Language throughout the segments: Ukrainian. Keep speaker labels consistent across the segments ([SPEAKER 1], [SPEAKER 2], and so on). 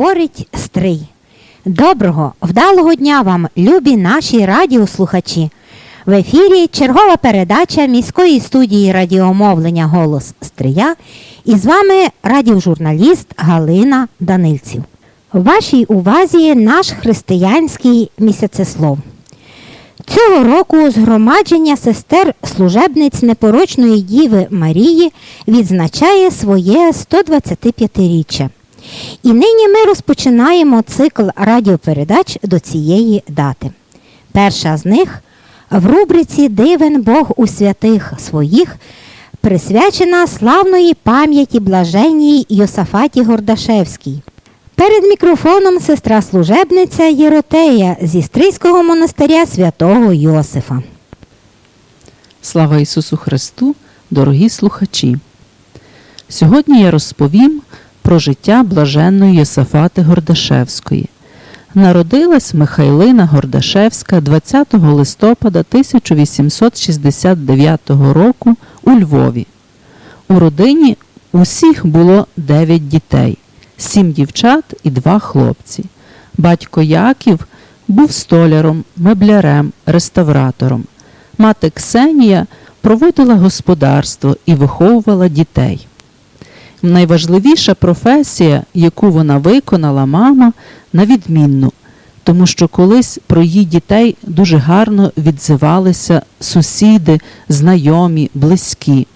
[SPEAKER 1] говорить Стрий. Доброго, вдалого дня вам, любі наші радіослухачі. В ефірі чергова передача міської студії радіомовлення Голос Стрия і з вами радіожурналіст Галина Данильців. В вашій увазі наш християнський місяцеслов. Цього року згромадження сестер служебниць непорочної Діви Марії відзначає своє 125-річчя. І нині ми розпочинаємо цикл радіопередач до цієї дати. Перша з них в рубриці Дивен Бог у святих своїх присвячена славної пам'яті блаженній Йосафаті Гордашевській. Перед мікрофоном сестра служебниця Єротея зі Стрийського монастиря святого Йосифа.
[SPEAKER 2] Слава Ісусу Христу, дорогі слухачі! Сьогодні я розповім про життя блаженної Єсафати Гордашевської. Народилась Михайлина Гордашевська 20 листопада 1869 року у Львові. У родині усіх було 9 дітей, 7 дівчат і 2 хлопці. Батько Яків був столяром, меблярем, реставратором. Мати Ксенія проводила господарство і виховувала дітей. Найважливіша професія, яку вона виконала мама, на відмінну, тому що колись про її дітей дуже гарно відзивалися сусіди, знайомі, близькі.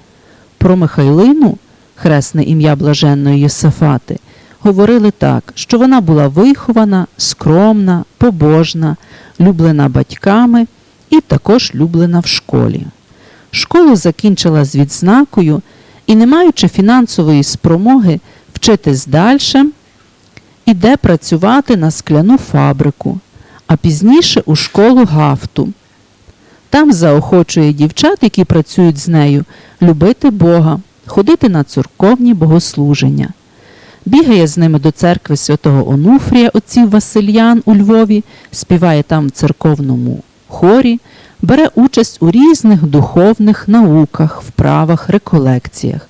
[SPEAKER 2] Про Михайлину, хресне ім'я блаженної Єсафати, говорили так, що вона була вихована, скромна, побожна, люблена батьками і також люблена в школі. Школу закінчила з відзнакою і, не маючи фінансової спромоги вчитись далі, іде працювати на скляну фабрику, а пізніше у школу гафту. Там заохочує дівчат, які працюють з нею, любити Бога, ходити на церковні богослуження. Бігає з ними до церкви святого Онуфрія, отців Васильян у Львові, співає там в церковному хорі, бере участь у різних духовних науках, вправах, реколекціях.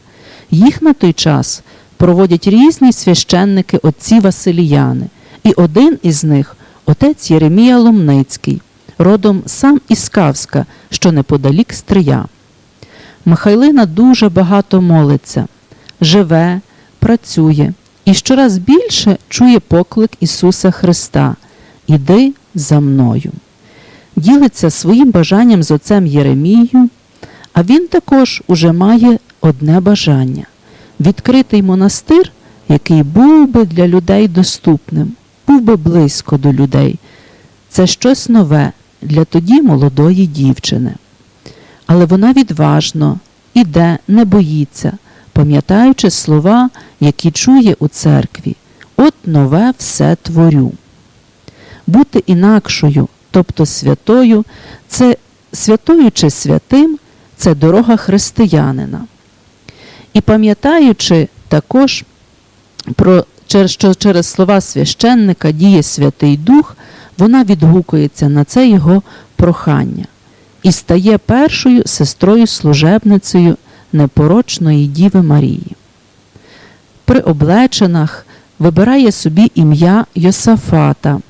[SPEAKER 2] Їх на той час проводять різні священники отці Василіяни, і один із них отець Єремія Ломницький, родом сам із Кавська, що неподалік Стрия. Михайлина дуже багато молиться, живе, працює і щораз більше чує поклик Ісуса Христа Іди за мною. Ділиться своїм бажанням з отцем Єремією, а він також уже має одне бажання відкритий монастир, який був би для людей доступним, був би близько до людей. Це щось нове для тоді молодої дівчини. Але вона відважно іде, не боїться, пам'ятаючи слова, які чує у церкві. От нове все творю. Бути інакшою, тобто святою, це святою чи святим це дорога християнина. І пам'ятаючи також про що через слова священника діє Святий Дух, вона відгукується на це його прохання і стає першою сестрою служебницею непорочної Діви Марії. При облеченах вибирає собі ім'я Йосафата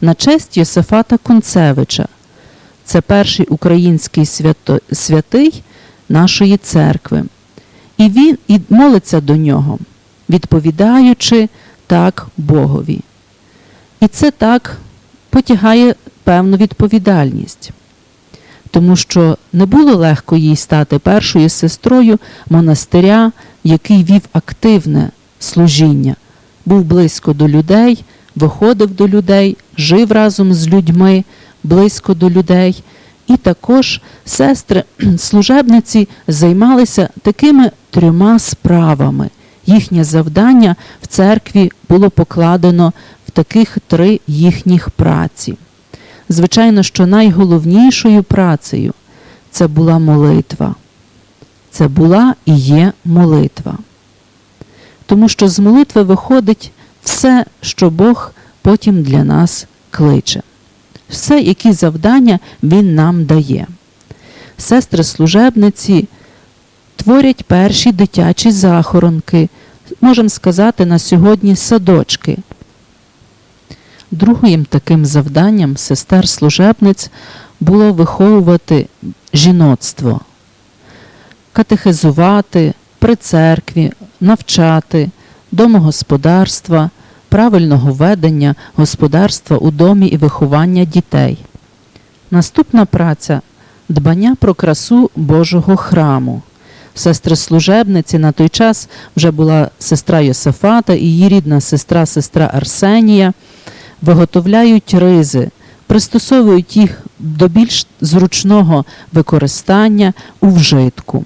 [SPEAKER 2] на честь Йосафата Концевича. Це перший український свято, святий нашої церкви. І він і молиться до нього, відповідаючи так Богові. І це так потягає певну відповідальність, тому що не було легко їй стати першою сестрою монастиря, який вів активне служіння, був близько до людей, виходив до людей, жив разом з людьми, близько до людей. І також сестри служебниці займалися такими трьома справами. Їхнє завдання в церкві було покладено в таких три їхніх праці. Звичайно, що найголовнішою працею це була молитва. Це була і є молитва. Тому що з молитви виходить все, що Бог потім для нас кличе все, які завдання Він нам дає. Сестри служебниці творять перші дитячі захоронки, можемо сказати, на сьогодні садочки, Другим таким завданням сестер служебниць було виховувати жіноцтво, катехизувати при церкві, навчати домогосподарства, правильного ведення господарства у домі і виховання дітей. Наступна праця дбання про красу Божого храму. Сестри служебниці на той час вже була сестра Йосифата і її рідна сестра, сестра Арсенія, виготовляють ризи, пристосовують їх до більш зручного використання у вжитку.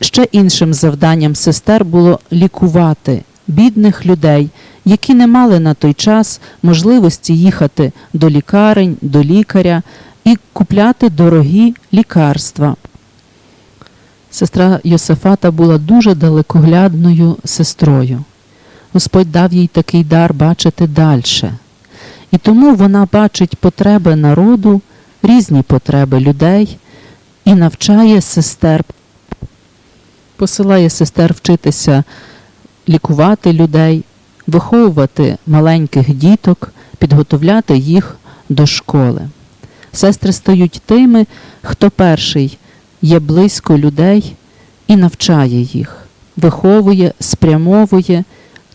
[SPEAKER 2] Ще іншим завданням сестер було лікувати бідних людей, які не мали на той час можливості їхати до лікарень, до лікаря і купляти дорогі лікарства. Сестра Йосифата була дуже далекоглядною сестрою. Господь дав їй такий дар бачити далі. І тому вона бачить потреби народу, різні потреби людей і навчає сестер, посилає сестер вчитися лікувати людей, виховувати маленьких діток, підготовляти їх до школи. Сестри стають тими, хто перший є близько людей і навчає їх, виховує, спрямовує,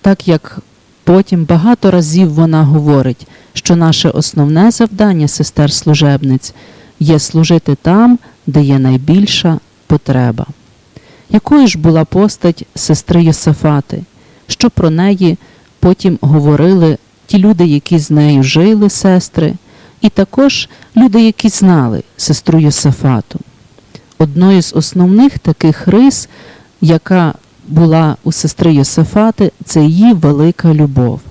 [SPEAKER 2] так як потім багато разів вона говорить, що наше основне завдання сестер служебниць є служити там, де є найбільша потреба. Якою ж була постать сестри Йосифати? Що про неї потім говорили ті люди, які з нею жили, сестри, і також люди, які знали сестру Йосифату. Одною з основних таких рис, яка була у сестри Йосифати, це її велика любов.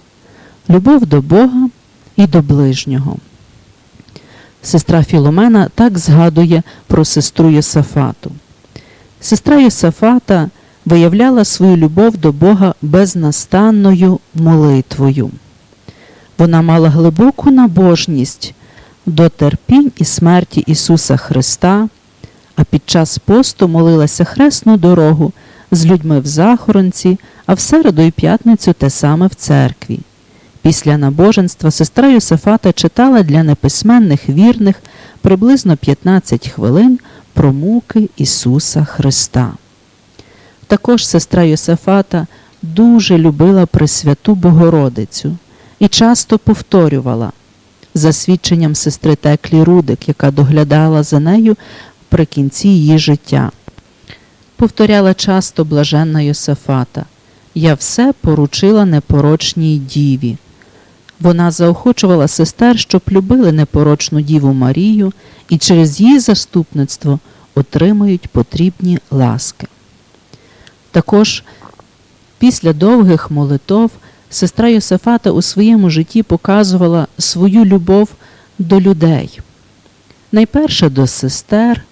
[SPEAKER 2] Любов до Бога і до ближнього. Сестра Філомена так згадує про сестру Йосифату. Сестра Йосифата виявляла свою любов до Бога безнастанною молитвою. Вона мала глибоку набожність до терпінь і смерті Ісуса Христа, а під час посту молилася хресну дорогу з людьми в захоронці, а в середу і п'ятницю те саме в церкві. Після набоженства сестра Йосифата читала для неписьменних вірних приблизно 15 хвилин про муки Ісуса Христа. Також сестра Йосифата дуже любила Пресвяту Богородицю і часто повторювала за свідченням сестри Теклі Рудик, яка доглядала за нею при кінці її життя. Повторяла часто блаженна Йосифата Я все поручила непорочній діві. Вона заохочувала сестер, щоб любили непорочну Діву Марію і через її заступництво отримають потрібні ласки. Також після довгих молитов сестра Йосифата у своєму житті показувала свою любов до людей. Найперше до сестер,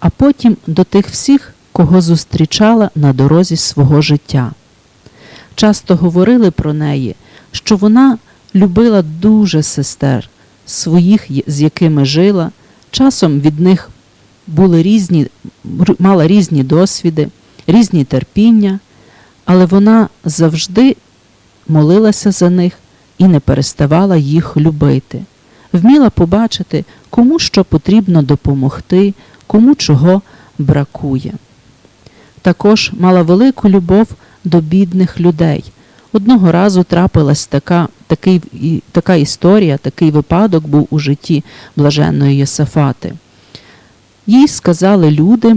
[SPEAKER 2] а потім до тих всіх, кого зустрічала на дорозі свого життя. Часто говорили про неї, що вона любила дуже сестер, своїх, з якими жила, часом від них були різні, мала різні досвіди, різні терпіння, але вона завжди молилася за них і не переставала їх любити, вміла побачити, кому що потрібно допомогти, кому чого бракує. Також мала велику любов до бідних людей. Одного разу трапилась така, такий, така історія, такий випадок був у житті блаженної Єсафати. Їй сказали люди,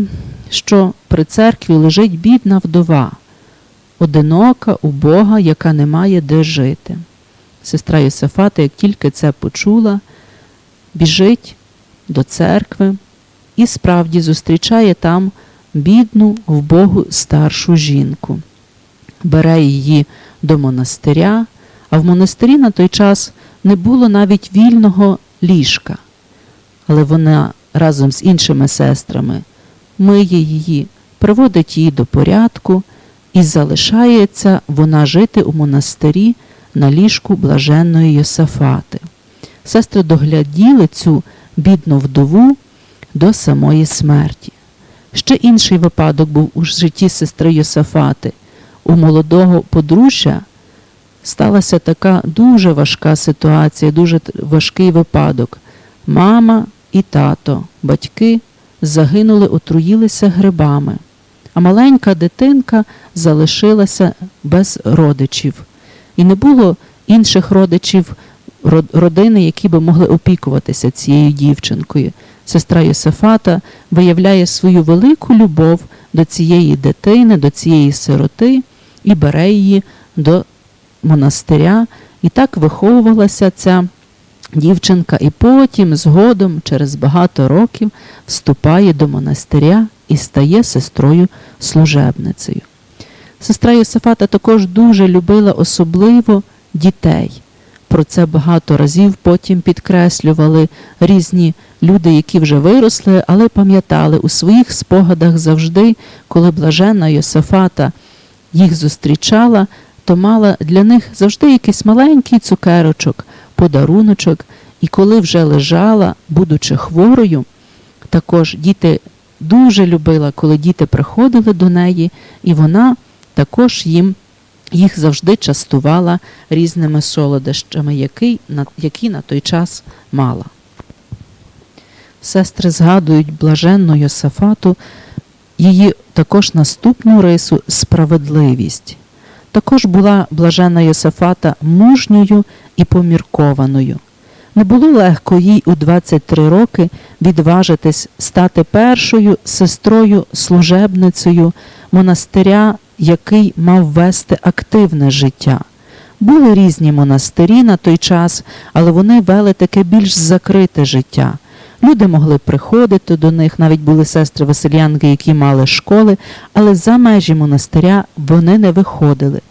[SPEAKER 2] що при церкві лежить бідна вдова, одинока, убога, яка не має де жити. Сестра Єсафата, як тільки це почула, біжить до церкви і справді зустрічає там бідну, вбогу старшу жінку. Бере її до монастиря, а в монастирі на той час не було навіть вільного ліжка. Але вона разом з іншими сестрами миє її, приводить її до порядку, і залишається вона жити у монастирі на ліжку блаженної Йосафати. Сестри догляділи цю бідну вдову до самої смерті. Ще інший випадок був у житті сестри Йосафати. У молодого подружжя сталася така дуже важка ситуація, дуже важкий випадок. Мама і тато, батьки загинули, отруїлися грибами, а маленька дитинка залишилася без родичів. І не було інших родичів родини, які би могли опікуватися цією дівчинкою. Сестра Йосифата виявляє свою велику любов до цієї дитини, до цієї сироти і бере її до монастиря. І так виховувалася ця дівчинка, і потім, згодом, через багато років, вступає до монастиря і стає сестрою служебницею. Сестра Йосифата також дуже любила особливо дітей. Про це багато разів потім підкреслювали різні люди, які вже виросли, але пам'ятали у своїх спогадах завжди, коли блаженна Йосифата їх зустрічала, то мала для них завжди якийсь маленький цукерочок, подаруночок. І коли вже лежала, будучи хворою, також діти дуже любила, коли діти приходили до неї, і вона також їм їх завжди частувала різними солодощами, які які на той час мала. Сестри згадують блаженну Йосафату, її також наступну рису справедливість. Також була блаженна Йосафата мужньою і поміркованою. Не було легко їй у 23 роки відважитись стати першою сестрою служебницею монастиря, який мав вести активне життя. Були різні монастирі на той час, але вони вели таке більш закрите життя. Люди могли приходити до них, навіть були сестри Василянки, які мали школи, але за межі монастиря вони не виходили.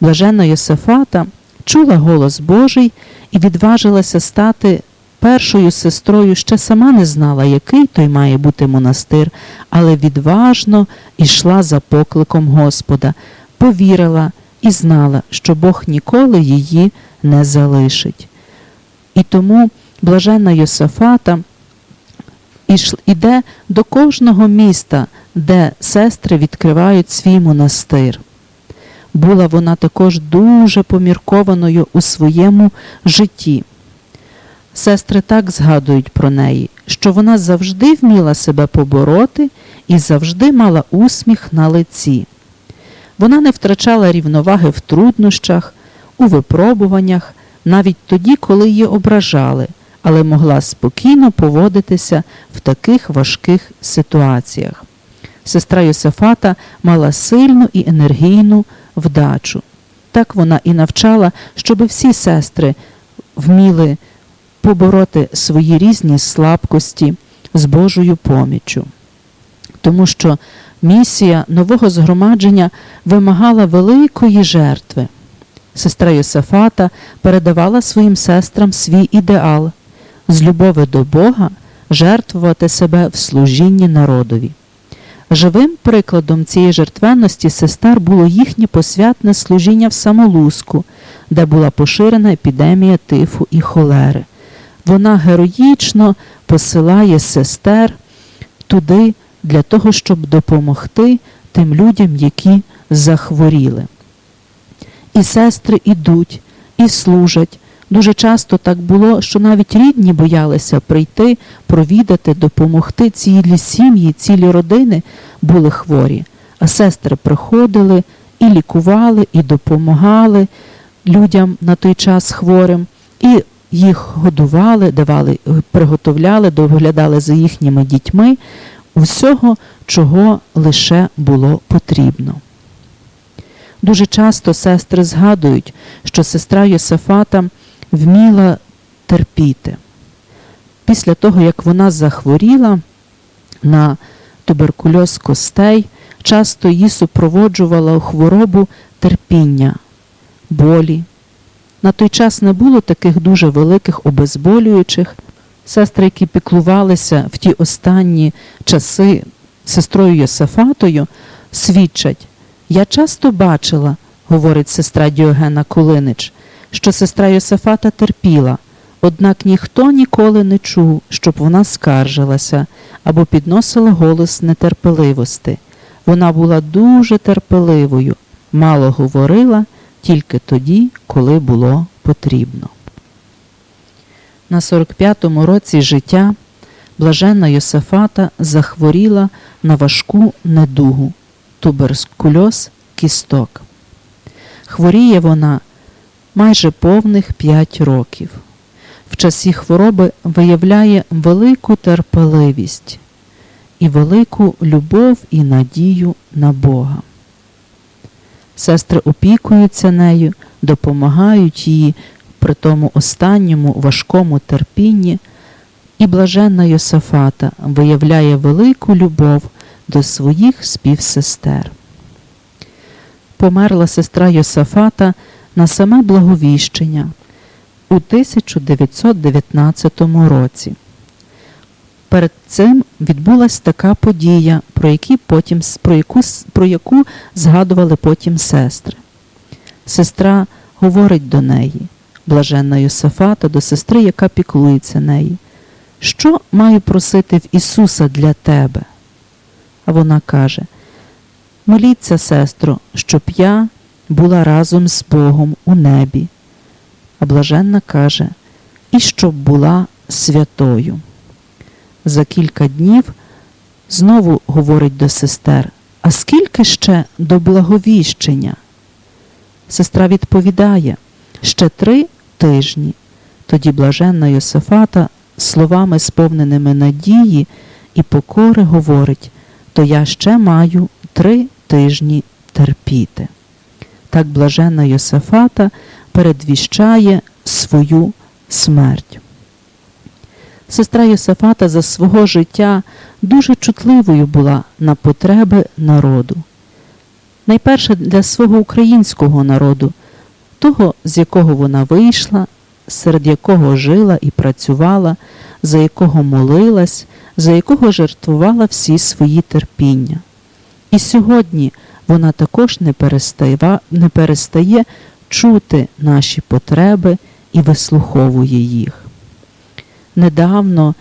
[SPEAKER 2] Блаженна Йосифата чула голос Божий і відважилася стати першою сестрою, ще сама не знала, який той має бути монастир, але відважно йшла за покликом Господа, повірила і знала, що Бог ніколи її не залишить. І тому блаженна Йосифата іде до кожного міста, де сестри відкривають свій монастир. Була вона також дуже поміркованою у своєму житті. Сестри так згадують про неї, що вона завжди вміла себе побороти і завжди мала усміх на лиці. Вона не втрачала рівноваги в труднощах, у випробуваннях, навіть тоді, коли її ображали, але могла спокійно поводитися в таких важких ситуаціях. Сестра Йосифата мала сильну і енергійну вдачу. Так вона і навчала, щоб всі сестри вміли побороти свої різні слабкості з Божою поміччю. Тому що місія нового згромадження вимагала великої жертви. Сестра Йосифата передавала своїм сестрам свій ідеал з любові до Бога жертвувати себе в служінні народові. Живим прикладом цієї жертвенності сестер було їхнє посвятне служіння в Самолузку, де була поширена епідемія тифу і холери. Вона героїчно посилає сестер туди для того, щоб допомогти тим людям, які захворіли. І сестри ідуть, і служать. Дуже часто так було, що навіть рідні боялися прийти, провідати, допомогти. Цілі сім'ї, цілі родини були хворі. А сестри приходили і лікували, і допомагали людям на той час хворим, і їх годували, давали, приготовляли, доглядали за їхніми дітьми, усього, чого лише було потрібно. Дуже часто сестри згадують, що сестра Йосифата вміла терпіти. Після того, як вона захворіла на туберкульоз костей, часто її супроводжувала хворобу терпіння, болі. На той час не було таких дуже великих обезболюючих. Сестри, які піклувалися в ті останні часи сестрою Йосифатою, свідчать. Я часто бачила, говорить сестра Діогена Кулинич, що сестра Йосифата терпіла, однак ніхто ніколи не чув, щоб вона скаржилася або підносила голос нетерпеливости. Вона була дуже терпеливою, мало говорила, тільки тоді, коли було потрібно. На 45-му році життя блаженна Йосифата захворіла на важку недугу туберкульоз кісток. Хворіє вона майже повних 5 років. В часі хвороби виявляє велику терпеливість і велику любов і надію на Бога. Сестри опікуються нею, допомагають їй при тому останньому важкому терпінні, і блаженна Йосафата виявляє велику любов до своїх співсестер. Померла сестра Йосафата на саме благовіщення у 1919 році. Перед цим відбулася така подія, про, які потім, про, яку, про яку згадували потім сестри. Сестра говорить до неї, блаженна Йосифата, до сестри, яка піклується неї. Що маю просити в Ісуса для тебе? А вона каже: Моліться, сестро, щоб я була разом з Богом у небі. А блаженна каже, і щоб була святою. За кілька днів знову говорить до сестер, а скільки ще до благовіщення? Сестра відповідає, ще три тижні. Тоді блаженна Йосифата словами, сповненими надії і покори, говорить, то я ще маю три тижні терпіти. Так блаженна Йосифата передвіщає свою смерть. Сестра Йосифата за свого життя дуже чутливою була на потреби народу. Найперше для свого українського народу, того, з якого вона вийшла, серед якого жила і працювала, за якого молилась, за якого жертвувала всі свої терпіння. І сьогодні вона також не перестає, не перестає чути наші потреби і вислуховує їх. Недавно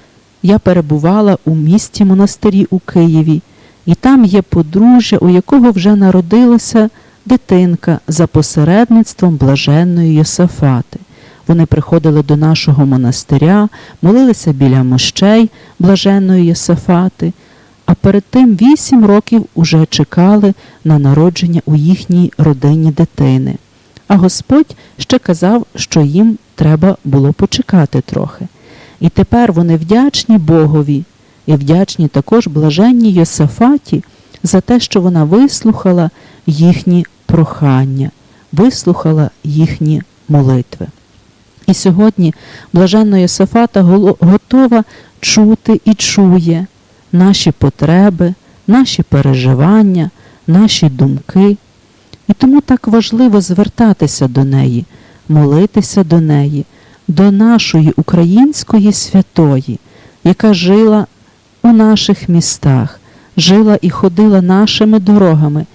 [SPEAKER 2] я перебувала у місті монастирі у Києві, і там є подружжя, у якого вже народилася дитинка за посередництвом блаженної Йосафати. Вони приходили до нашого монастиря, молилися біля мощей блаженної Йосафати, а перед тим вісім років уже чекали на народження у їхній родині дитини. А Господь ще казав, що їм треба було почекати трохи. І тепер вони вдячні Богові і вдячні також блаженній Йосафаті за те, що вона вислухала їхні прохання, вислухала їхні молитви. І сьогодні блаженна Йосафата готова чути і чує наші потреби, наші переживання, наші думки. І тому так важливо звертатися до неї, молитися до неї, до нашої української святої, яка жила у наших містах, жила і ходила нашими дорогами.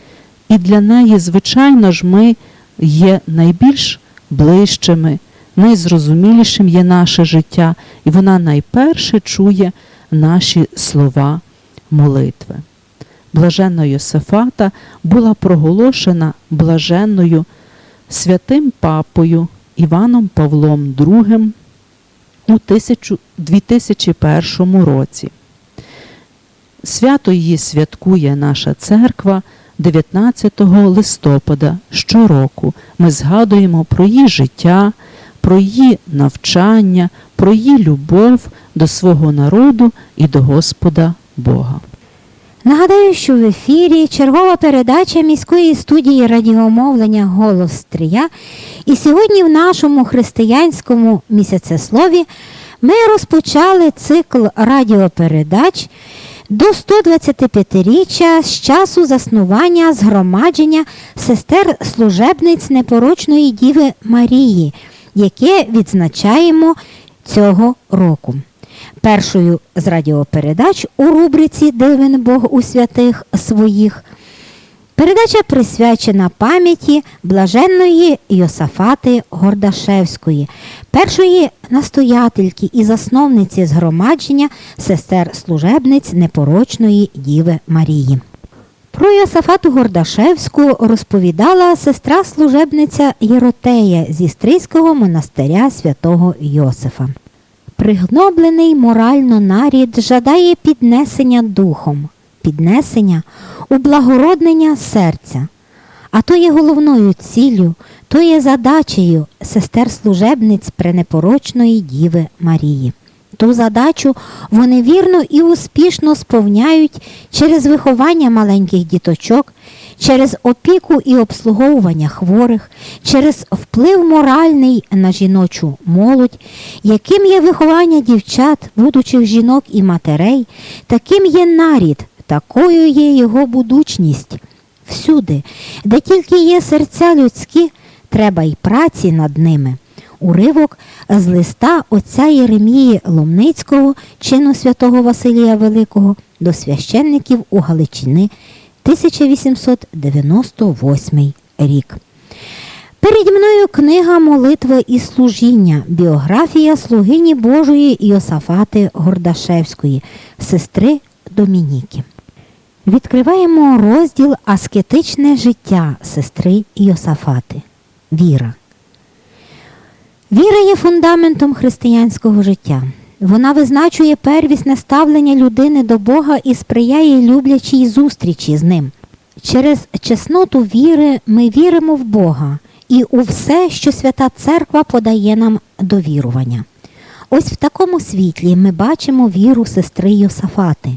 [SPEAKER 2] І для неї, звичайно ж, ми є найбільш ближчими, найзрозумілішим є наше життя, і вона найперше чує наші слова молитви. Блаженна Йосифата була проголошена блаженною святим папою Іваном Павлом II у 2001 році. Свято її святкує наша церква 19 листопада щороку. Ми згадуємо про її життя, про її навчання, про її любов до свого народу і до Господа Бога.
[SPEAKER 1] Нагадаю, що в ефірі чергова передача міської студії радіомовлення Голос Стрия. І сьогодні в нашому християнському місяцеслові ми розпочали цикл радіопередач до 125-річчя з часу заснування згромадження сестер служебниць непорочної Діви Марії, яке відзначаємо цього року. Першою з радіопередач у рубриці Дивен Бог у святих своїх. Передача присвячена пам'яті блаженної Йосафати Гордашевської, першої настоятельки і засновниці згромадження сестер служебниць непорочної Діви Марії. Про Йосафату Гордашевську розповідала сестра служебниця Єротея зі Стрийського монастиря святого Йосифа. Пригноблений морально нарід жадає піднесення духом, піднесення ублагороднення серця. А то є головною ціллю, то є задачею сестер служебниць пренепорочної Діви Марії. Ту задачу вони вірно і успішно сповняють через виховання маленьких діточок, через опіку і обслуговування хворих, через вплив моральний на жіночу молодь, яким є виховання дівчат, будучих жінок і матерей, таким є нарід, такою є його будучність. Всюди, де тільки є серця людські, треба й праці над ними. Уривок з листа отця Єремії Ломницького, чину святого Василія Великого, до священників у Галичини, 1898 рік. Перед мною книга Молитва і служіння, біографія слугині Божої Йосафати Гордашевської, сестри Домініки. Відкриваємо розділ Аскетичне життя сестри Йосафати. Віра. Віра є фундаментом християнського життя. Вона визначує первісне ставлення людини до Бога і сприяє люблячій зустрічі з ним. Через чесноту віри ми віримо в Бога і у все, що Свята Церква подає нам до вірування. Ось в такому світлі ми бачимо віру сестри Йосафати.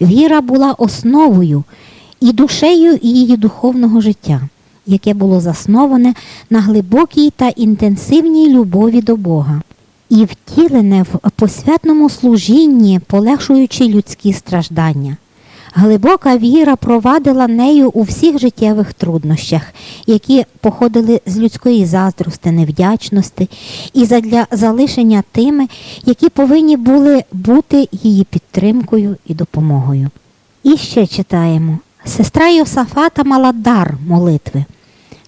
[SPEAKER 1] Віра була основою і душею її духовного життя, яке було засноване на глибокій та інтенсивній любові до Бога і втілене в посвятному служінні, полегшуючи людські страждання. Глибока віра провадила нею у всіх життєвих труднощах, які походили з людської заздрости, невдячності і задля залишення тими, які повинні були бути її підтримкою і допомогою. І ще читаємо: сестра Йосафата мала дар молитви.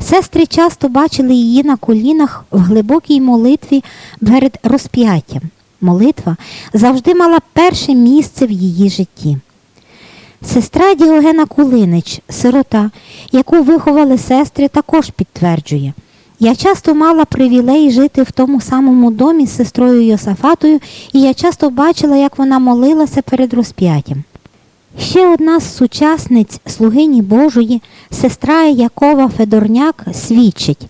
[SPEAKER 1] Сестри часто бачили її на колінах в глибокій молитві перед розп'яттям. Молитва завжди мала перше місце в її житті. Сестра Діогена Кулинич, сирота, яку виховали сестри, також підтверджує. Я часто мала привілей жити в тому самому домі з сестрою Йосафатою, і я часто бачила, як вона молилася перед розп'яттям. Ще одна з сучасниць слугині Божої, сестра Якова Федорняк, свідчить.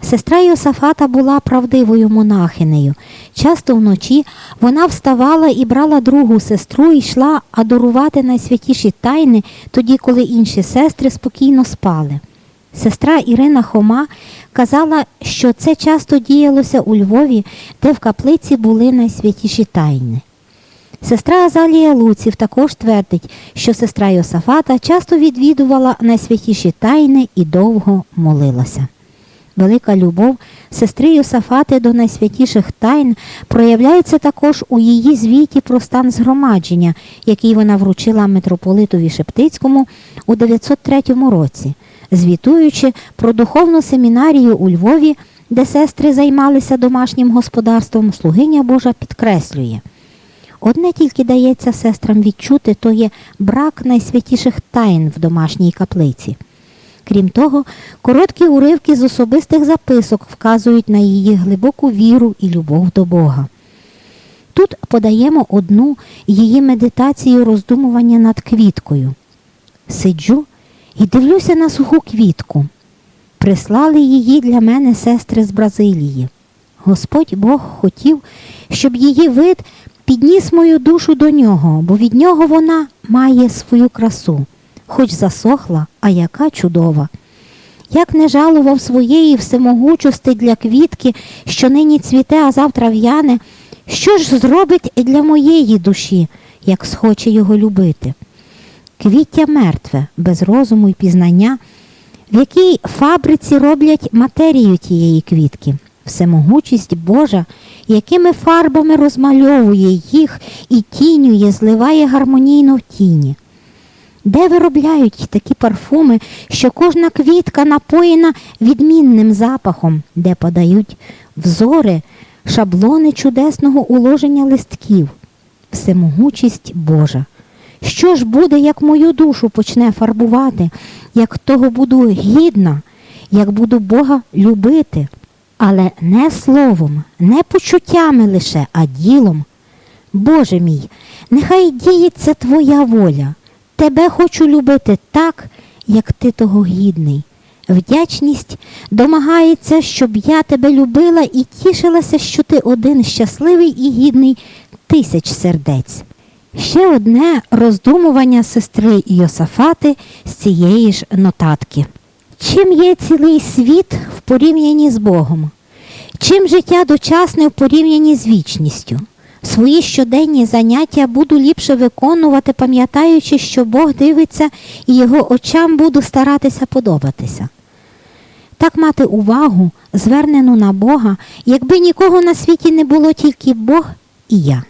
[SPEAKER 1] Сестра Йосафата була правдивою монахинею. Часто вночі вона вставала і брала другу сестру і йшла адорувати найсвятіші тайни, тоді, коли інші сестри спокійно спали. Сестра Ірина Хома казала, що це часто діялося у Львові, де в каплиці були найсвятіші тайни. Сестра Азалія Луців також твердить, що сестра Йосафата часто відвідувала найсвятіші тайни і довго молилася. Велика любов сестри Йосафати до найсвятіших тайн проявляється також у її звіті про стан згромадження, який вона вручила митрополитові Шептицькому у 903 році, звітуючи про духовну семінарію у Львові, де сестри займалися домашнім господарством, слугиня Божа підкреслює. Одне тільки дається сестрам відчути, то є брак найсвятіших тайн в домашній каплиці. Крім того, короткі уривки з особистих записок вказують на її глибоку віру і любов до Бога. Тут подаємо одну її медитацію роздумування над квіткою. Сиджу і дивлюся на суху квітку. Прислали її для мене сестри з Бразилії. Господь Бог хотів, щоб її вид підніс мою душу до нього, бо від нього вона має свою красу, хоч засохла, а яка чудова. Як не жалував своєї всемогучості для квітки, що нині цвіте, а завтра в'яне, що ж зробить для моєї душі, як схоче його любити? Квіття мертве, без розуму і пізнання, в якій фабриці роблять матерію тієї квітки, всемогучість Божа, якими фарбами розмальовує їх і тінює, зливає гармонійно в тіні. Де виробляють такі парфуми, що кожна квітка напоєна відмінним запахом, де подають взори, шаблони чудесного уложення листків, всемогучість Божа, Що ж буде, як мою душу почне фарбувати, як того буду гідна, як буду Бога любити, але не словом, не почуттями лише, а ділом. Боже мій, нехай діється Твоя воля. Тебе хочу любити так, як ти того гідний. Вдячність домагається, щоб я тебе любила і тішилася, що ти один щасливий і гідний тисяч сердець. Ще одне роздумування сестри Йосафати з цієї ж нотатки. Чим є цілий світ в порівнянні з Богом? Чим життя дочасне в порівнянні з вічністю? Свої щоденні заняття буду ліпше виконувати, пам'ятаючи, що Бог дивиться і його очам буду старатися подобатися. Так мати увагу, звернену на Бога, якби нікого на світі не було тільки Бог і я.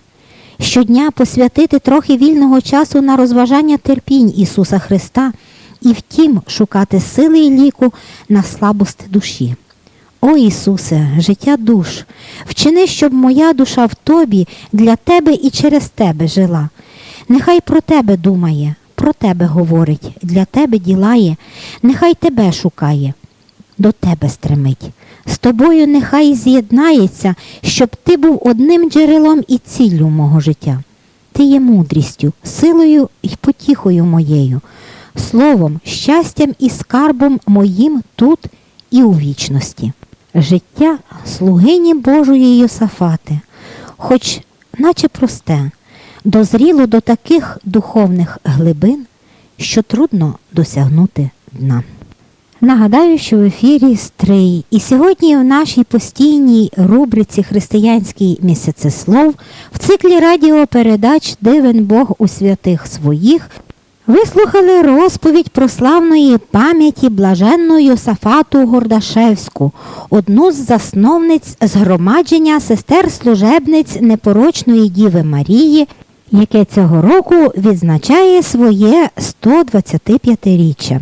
[SPEAKER 1] Щодня посвятити трохи вільного часу на розважання терпінь Ісуса Христа і втім шукати сили і ліку на слабости душі. О Ісусе, життя душ, вчини, щоб моя душа в Тобі для Тебе і через Тебе жила. Нехай про Тебе думає, про Тебе говорить, для Тебе ділає, нехай Тебе шукає, до Тебе стремить. З тобою нехай з'єднається, щоб ти був одним джерелом і ціллю мого життя. Ти є мудрістю, силою і потіхою моєю, словом, щастям і скарбом моїм тут і у вічності. Життя слугині Божої Йосафати, хоч наче просте, дозріло до таких духовних глибин, що трудно досягнути дна. Нагадаю, що в ефірі Стрий. І сьогодні в нашій постійній рубриці Християнський місяцеслов в циклі радіопередач Дивен Бог у святих своїх вислухали розповідь про славної пам'яті блаженну Йосафату Гордашевську, одну з засновниць згромадження сестер-служебниць непорочної Діви Марії, яке цього року відзначає своє 125-річчя.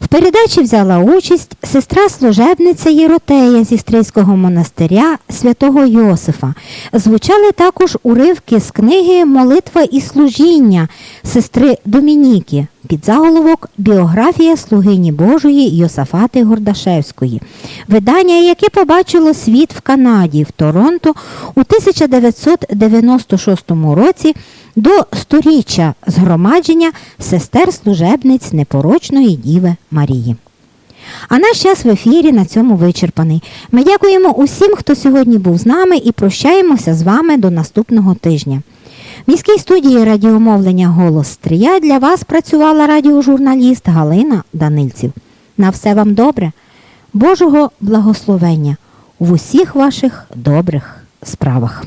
[SPEAKER 1] В передачі взяла участь сестра служебниця Єротея зі Стрийського монастиря святого Йосифа. Звучали також уривки з книги Молитва і служіння сестри Домініки під заголовок Біографія слугині Божої Йосафати Гордашевської. Видання, яке побачило світ в Канаді, в Торонто у 1996 році до сторіччя згромадження сестер служебниць непорочної Діви Марії. А наш час в ефірі на цьому вичерпаний. Ми дякуємо усім, хто сьогодні був з нами, і прощаємося з вами до наступного тижня. В міській студії радіомовлення Голос Стрия для вас працювала радіожурналіст Галина Данильців. На все вам добре, Божого благословення в усіх ваших добрих справах.